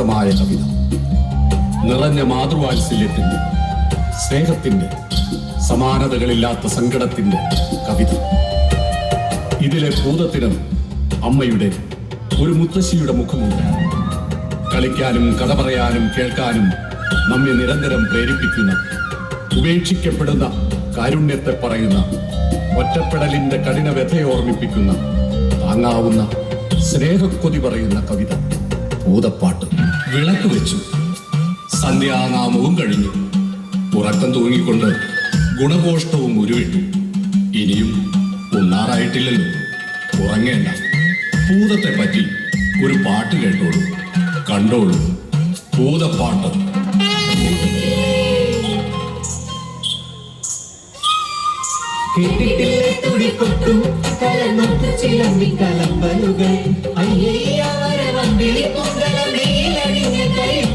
നിഷ്കളങ്കമായ കവിത. നിറഞ്ഞ മാതൃവാത്സല്യത്തിന്റെ സ്നേഹത്തിന്റെ സമാനതകളില്ലാത്ത സങ്കടത്തിന്റെ കവിത. ഇതിലെ ഭൂതത്തിനും അമ്മയുടെ ഒരു മുത്തശ്ശിയുടെ മുഖമുണ്ട്. കളിക്കാനും കഥ പറയാനും കേൾക്കാനും നമ്മെ നിരന്തരം പ്രേരിപ്പിക്കുന്ന ഉപേക്ഷിക്കപ്പെടുന്ന കാരുണ്യത്തെ പറയുന്ന ഒറ്റപ്പെടലിന്റെ കഠിന വ്യഥയെ ഓർമ്മിപ്പിക്കുന്ന താങ്ങാവുന്ന സ്നേഹക്കൊതി പറയുന്ന കവിത. ഭൂതപ്പാട്ട്. വിളക്ക് വെച്ചു. സന്ധ്യാനാമവും കഴിഞ്ഞു. ഉറക്കം തൂങ്ങിക്കൊണ്ട് ഗുണഘോഷ്ടവും ഉരുവിട്ടു. ഇനിയും ഉണ്ണാറായിട്ടില്ലല്ലോ. ഉറങ്ങേണ്ട. ഭൂതത്തെ പറ്റി ഒരു പാട്ട് കേട്ടോളൂ. കണ്ടോളൂ. ഭൂതപ്പാട്ട്. കേട്ടിട്ടില്ലേ തുടികൊട്ടും കലനൊത്തു ചിലമ്പി കലമ്പലുകൾ. അയ്യേ വമ്പിളി പൊങ്കല.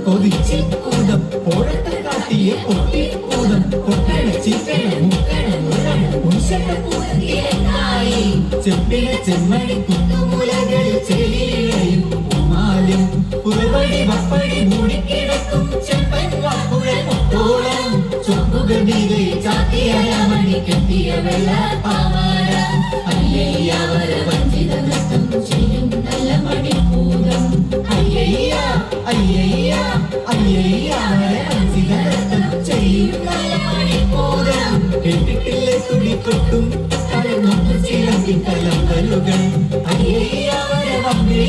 കൊതിച്ച് പൂതം ഓഴത്തെ കാട്ടിയെ പൊട്ടി പൂതം കൊട്ടണ ചിറ്റണ മുക്കണ മുഴണ മുഷട്ട പൂതത്തിലായി ചെമ്പിന ചെമ്മണി കുത്തുമുലകളിൽ ചെളിയിഴയും പൂമാലും പുറവടി വപ്പടി മൂടിക്കിടക്കും ചൊപ്പുകടികൾ ചാത്തിയ മണി കെട്ടിയ വെള്ള പാവാട അയ്യയ്യവര വഞ്ചിത നൃത്തം ചെയ്യും നല്ല മണിപ്പൂതം അയ്യയ്യ അയ്യയ്യ അയ്യയ്യ അവര വഞ്ചിത നൃത്തം ചെയ്യും നല്ല മണിപ്പൂതം കേട്ടിട്ടില്ലേ ചിലമ്പി കലമ്പലുകൾ വമ്പിളി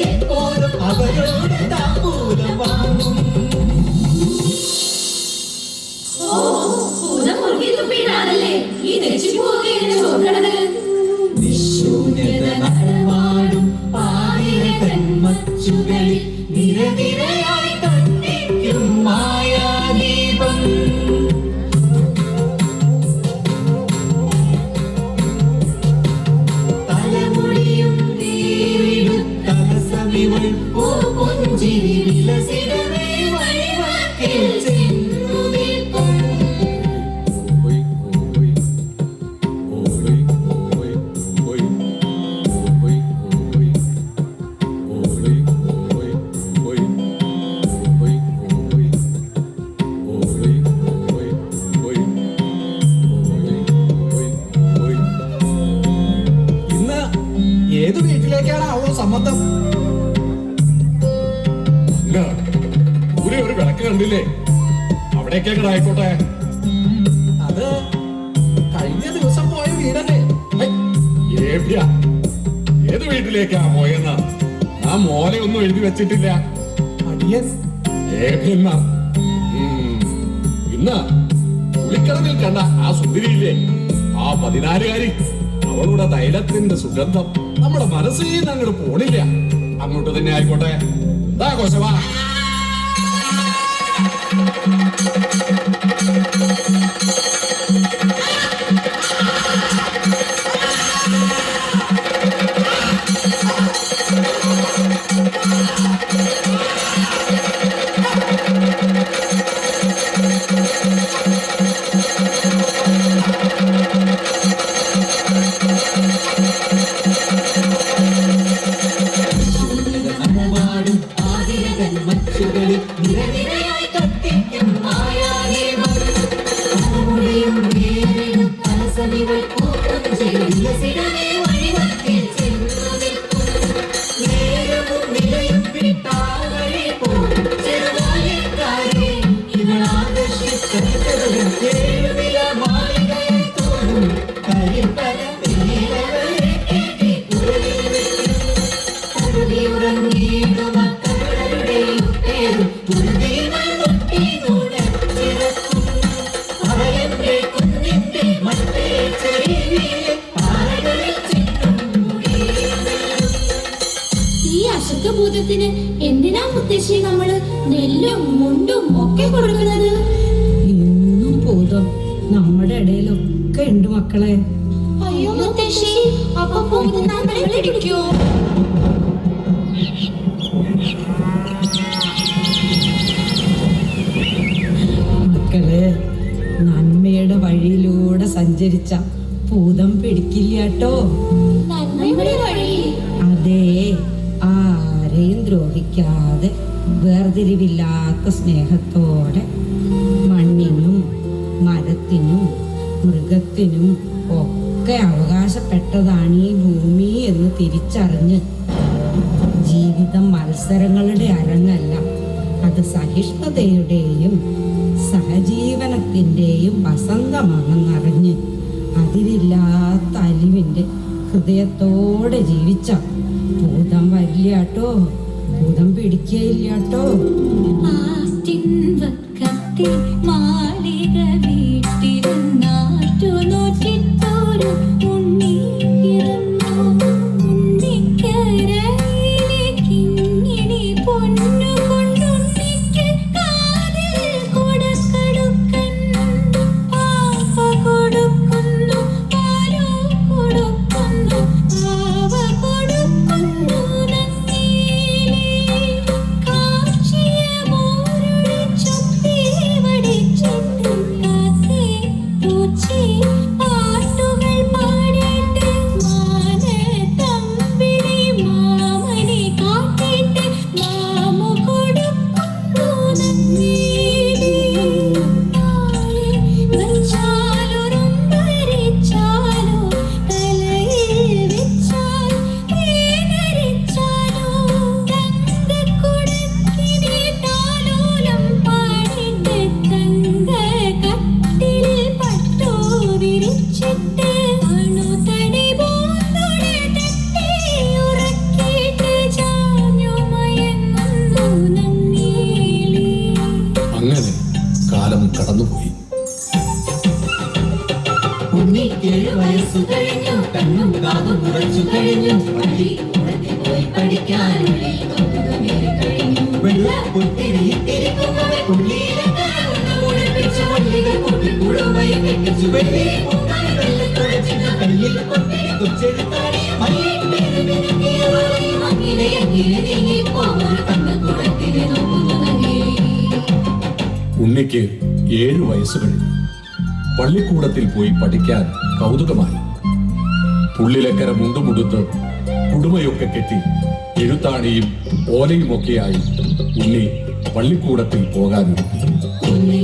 അവരോട് താമ്പൂലം വാങ്ങും ഭൂതം മുറുകി തുപ്പിയിട്ടാണല്ലേ ഈ തെച്ചിപ്പൂവൊക്കെ ഇങ്ങനെ ചോദിക്കണത് ദൂരെ ഒരു വിളക്ക് കണ്ടില്ലേ? അവിടേക്കേക്കട ആയിക്കോട്ടെ. അത് കഴിഞ്ഞ ദിവസം പോയ വീടല്ലേ. ഏത് വീട്ടിലേക്കാ പോയെന്ന? മോലെ ഒന്നും എഴുതി വെച്ചിട്ടില്ല. ഇന്ന് പുളിക്കടവിൽ കണ്ട ആ സുന്ദരിയില്ലേ? ആ പതിനാലുകാരി അവളുടെ തൈലത്തിന്റെ സുഗന്ധം നമ്മുടെ മനസ്സിൽ നിന്ന് അങ്ങോട്ട് പോണില്ല. അങ്ങോട്ട് തന്നെ ആയിക്കോട്ടെ. Dago se va. മക്കളെ നന്മയുടെ വഴിയിലൂടെ സഞ്ചരിച്ച ഭൂതം പിടിക്കില്ല കേട്ടോ. അതെ ആരെയും ദ്രോഹിക്കാതെ വേർതിരിവില്ലാത്ത സ്നേഹത്തോടെ മണ്ണിനും മരത്തിനും മൃഗത്തിനും ഒക്കെ അവകാശപ്പെട്ടതാണ് ഈ ഭൂമി എന്ന് തിരിച്ചറിഞ്ഞ് ജീവിതം മത്സരങ്ങളുടെ അരങ്ങല്ല. അത് സഹിഷ്ണുതയുടെയും സഹജീവനത്തിന്റെയും വസന്തമാണെന്നറിഞ്ഞ് അതിരില്ലാത്ത അലിവിന്റെ ഹൃദയത്തോടെ ജീവിച്ച ഭൂതം വരില്ലാട്ടോ ഭൂതം പിടിക്കയില്ലാട്ടോ. മാളിക വീട്ടിരുന്നാറ്റു ഉണ്ണി കാലം കടന്നുപോയി. ഉണ്ണിക്കേഴ് വയസ്സു അങ്ങനെ അങ്ങനെ നങ്ങി ഉണ്ണിക്ക് ഏഴു വയസ്സ് കഴിഞ്ഞു പള്ളിക്കൂടത്തിൽ പോയി പഠിക്കാൻ കൗതുകമായി. പുള്ളിലക്കര മുണ്ടുമുടുത്ത് കുടുമയൊക്കെ കെട്ടി എഴുത്താണിയും ഓലയുമൊക്കെയായി ഉണ്ണി പള്ളിക്കൂടത്തിൽ പോകാനൊരുങ്ങി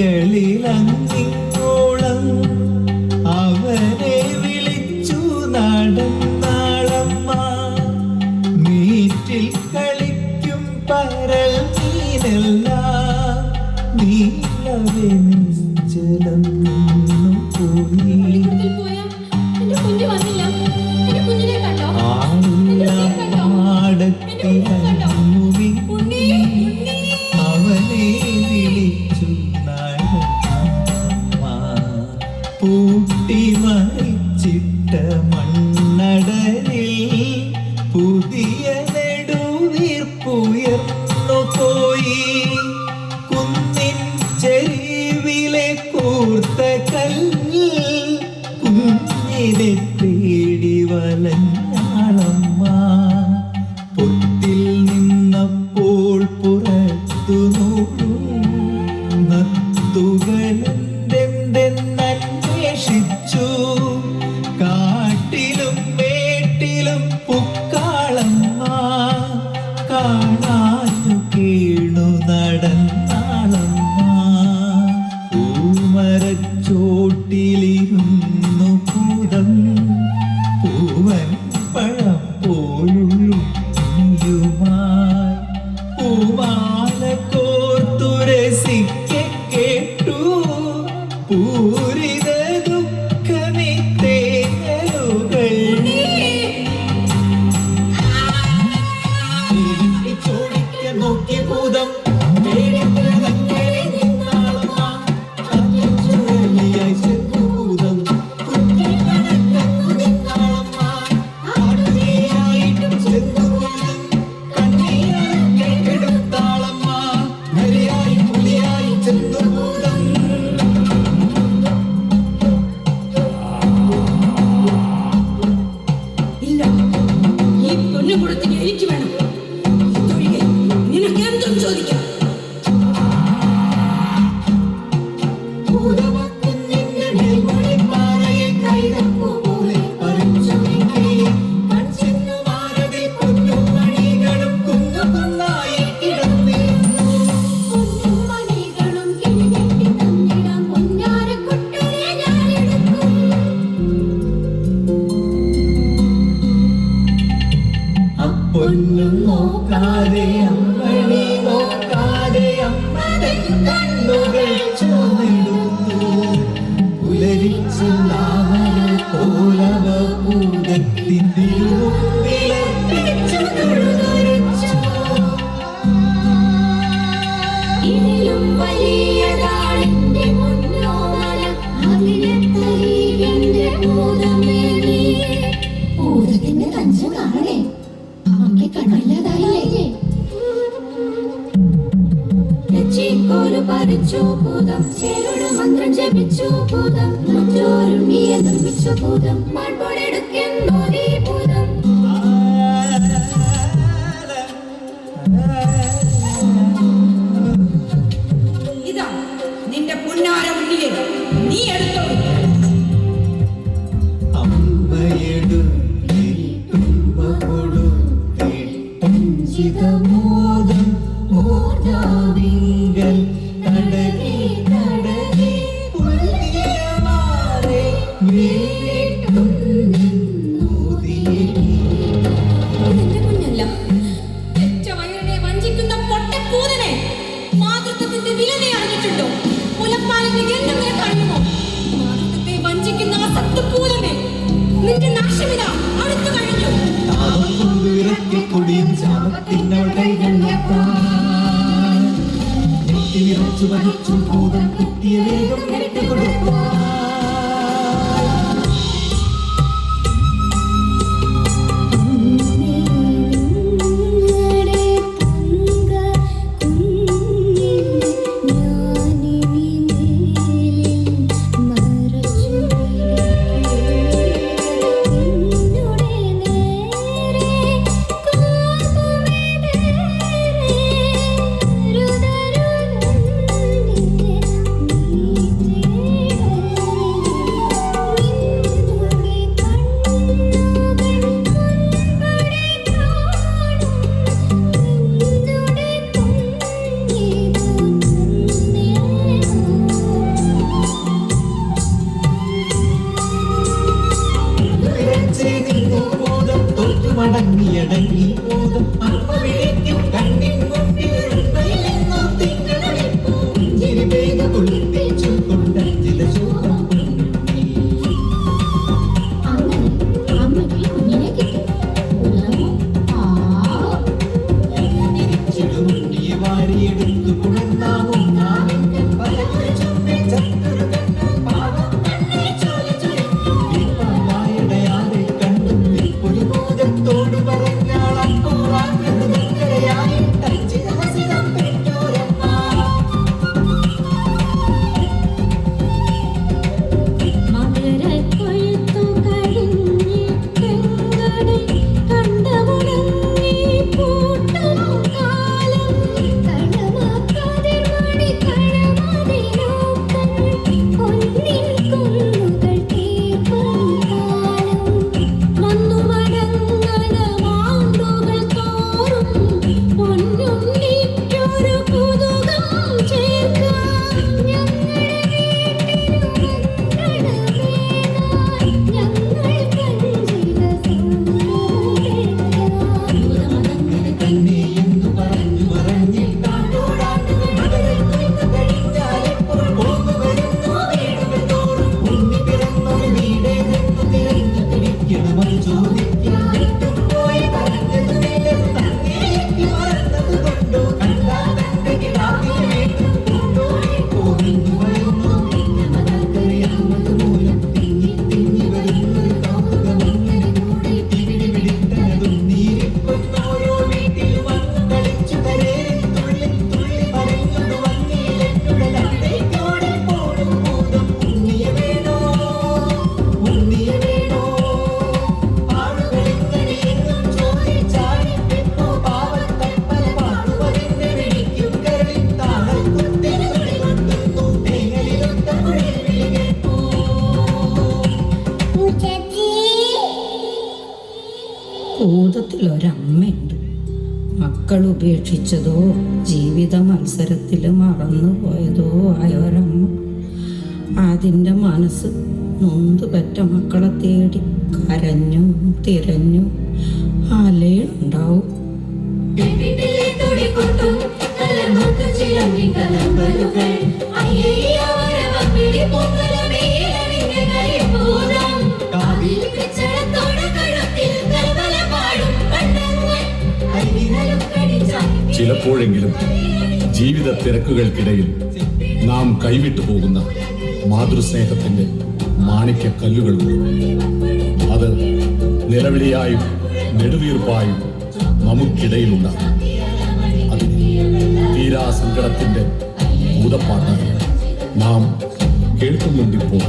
കളിലങ്ങി പൊന്നും നോക്കാതെ അമ്മണി നോക്കാതെ അമ്മനെ കണ്ണുകൾ ചുമടുത്തു പുലരിച്ചു നാവല കോലവ പൂരത്തിന്റെ ജപിച്ചു ഭൂതം മന്ത്രം ജപിച്ചു ഭൂതം മറ്റോരുണ്ണിയെ നിർമ്മിച്ചു ഭൂതം മൺപോടെടുക്കെന്നോരി ചാടിയും ചാപത്തിനോടൈകളെത്താൻ നെറ്റി വേഗം ഭൂതത്തിൽ ഒരമ്മയുണ്ട് മക്കൾ ഉപേക്ഷിച്ചതോ ജീവിത മത്സരത്തിൽ മറന്നുപോയതോ ആയ ഒരമ്മ. അതിന്റെ മനസ്സ് നൊന്തുപറ്റ മക്കളെ തേടി കരഞ്ഞു തിരഞ്ഞു അലയുണ്ടാവും. ചിലമ്പിക്കലമ്പലുകൾ എപ്പോഴെങ്കിലും ജീവിത തിരക്കുകൾക്കിടയിൽ നാം കൈവിട്ടു പോകുന്ന മാതൃസ്നേഹത്തിന്റെ മാണിക്യ കല്ലുകളുണ്ട് അത് നിലവിളിയായും നെടുവീർപ്പായും നമുക്കിടയിലുണ്ടാകും. അതിന് തീരാ സങ്കടത്തിന്റെ ഭൂതപ്പാട്ടാണ് നാം കേൾക്കുന്നുണ്ടിപ്പോൾ